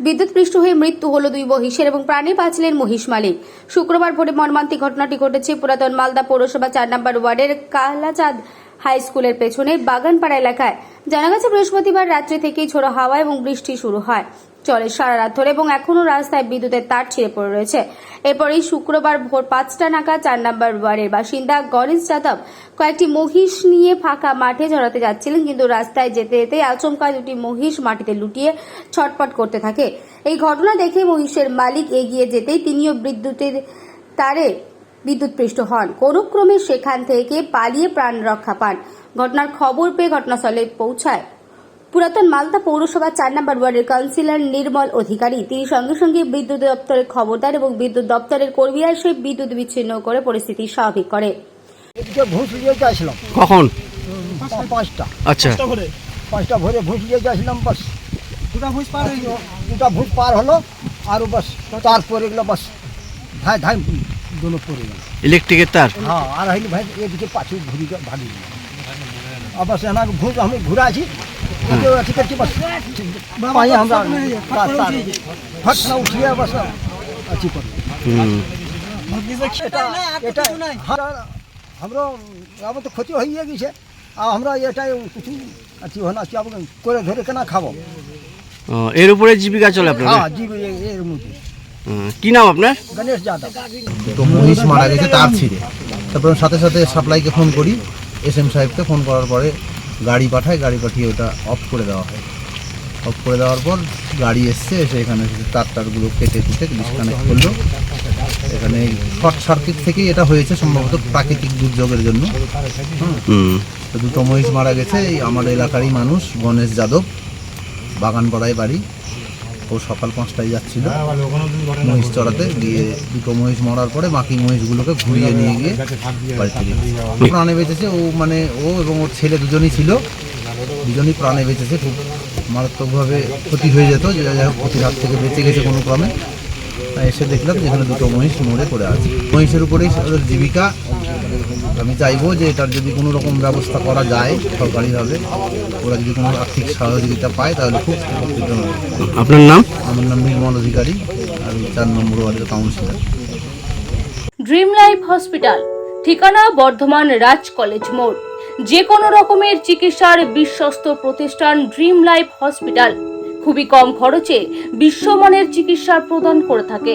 বিদ্যুৎপৃষ্ট হয়ে মৃত্যু হল দুই মহিষের এবং প্রাণে বাঁচলেন মহিষ মালিক। শুক্রবার ভোরে মর্মান্তিক ঘটনাটি ঘটেছে পুরাতন মালদা পৌরসভা চার নম্বর ওয়ার্ডের কালাচাঁদ হাই স্কুলের পেছনে বাগানপাড়া এলাকায়। জানা গেছে, বৃহস্পতিবার রাত্রি থেকেই ঝোড়ো হাওয়া এবং বৃষ্টি শুরু হয়। চলে সারা রাত ধরে এবং এখনও রাস্তায় বিদ্যুতের তার ছিঁড়ে পড়ে রয়েছে। এরপরেই শুক্রবার ভোর পাঁচটা নাগাদ চার নম্বর ওয়ার্ডের বাসিন্দা গণেশ যাদব কয়েকটি মহিষ নিয়ে ফাঁকা মাঠে জড়াতে যাচ্ছিলেন, কিন্তু রাস্তায় যেতে যেতে আচমকা দুটি মহিষ মাটিতে লুটিয়ে ছটপট করতে থাকে। এই ঘটনা দেখে মহিষের মালিক এগিয়ে যেতেই তিনিও বিদ্যুতের তারে বিদ্যুৎপৃষ্ট হন। কোনক্রমে সেখান থেকে পালিয়ে প্রাণ রক্ষা পান। ঘটনার খবর পেয়ে ঘটনাস্থলে পৌঁছায়। পুরাতন মালদা পৌরসভা চার নম্বর ওয়ার্ডের কাউন্সিলর নির্মল অধিকারী। তিনি সঙ্গে সঙ্গে বিদ্যুৎ দপ্তরের খবরদার এবং বিদ্যুৎ দপ্তরের কর্মীরা এসে বিদ্যুৎ বিচ্ছিন্ন করে পরিস্থিতি স্বাভাবিক করে। কখন? পাঁচটা আচ্ছা। পাঁচটা ভোরে? ভুষ নিয়ে যাচ্ছিলাম বাস। দুটা ভুষ পার দুটা ভুষ পার হলো আর বাস। তার পরে গেলো বাস। ধাই ধাই। দুটো পড়ে গেল ইলেকট্রিকের তার? হ্যাঁ আর হইলে ভাই এদিকে পাছু ঘুরি ভাগি বাস এনাকে ভুষ আমি ঠিক আছে বাস পাই আমরা তার তার ফটনা উঠিয়ে বাস আছি পড়ে হুম। এটা এটা আমরা আমার তো ক্ষতি হয়ে গেছে। আর আমরা এটাই কিছু আছি না কি করে ধরে কেনা খাব। এর উপরে জীবিকা চলে আপনার হ্যাঁ জীব এ- এর মধ্যে হুম, কি নাম আপনার? গণেশ যাদব। তো মহিষ মারা গেছে তার ছিঁড়ে। তারপর সাথে সাথে সাপ্লাইকে ফোন করি এস এম সাহেবকে। ফোন করার পরে গাড়ি পাঠায় গাড়ি পাঠিয়ে ওটা অফ করে দেওয়া হয়। অফ করে দেওয়ার পর গাড়ি এসছে এসে এখানে তার টারগুলো কেটে কুটে ডিসকানেক্ট করল। এখানে শর্ট সার্কিট থেকেই এটা হয়েছে সম্ভবত প্রাকৃতিক দুর্যোগের জন্য। তো দুটো মহিষ মারা গেছে এই আমার এলাকারই মানুষ গণেশ যাদব বাগানপাড়ায় বাড়ি। ও সকাল পাঁচটায় যাচ্ছিল। মহিষ চড়াতে। গিয়ে দুটো মহিষ মরার পরে বাকি মহিষগুলোকে ঘুরিয়ে নিয়ে গিয়ে বাড়িতে প্রাণে বেঁচেছে ও মানে ও এবং ওর ছেলে দুজনই ছিল। দুজনই প্রাণে বেঁচেছে। খুব মারাত্মকভাবে ক্ষতি হয়ে যেত। যে যাই হোক ক্ষতির হাত থেকে বেঁচে গেছে কোনো ক্রমে। তাই এসে দেখলাম যে এখানে দুটো মহিষ মরে পড়ে আছে। মহিষের উপরেই ওদের জীবিকা। আমি চাইব যে এটার যদি কোনো রকম ব্যবস্থা করা যায় সরকারিভাবে ওরা যদি কোনো আর্থিক সহযোগিতা পায় তাহলে খুব উপকৃত হবে। আপনার নাম? আমার নাম নির্মল অধিকারী আমি চার নম্বর ওয়ার্ডের কাউন্সিলর। ড্রিম লাইফ হসপিটাল ঠিকানা বর্ধমান রাজ কলেজ মোড়। যে কোনো রকমের চিকিৎসার বিশ্বস্ত প্রতিষ্ঠান ড্রিম লাইফ হসপিটাল। খুবই কম খরচে বিশ্বমানের চিকিৎসা প্রদান করে থাকে।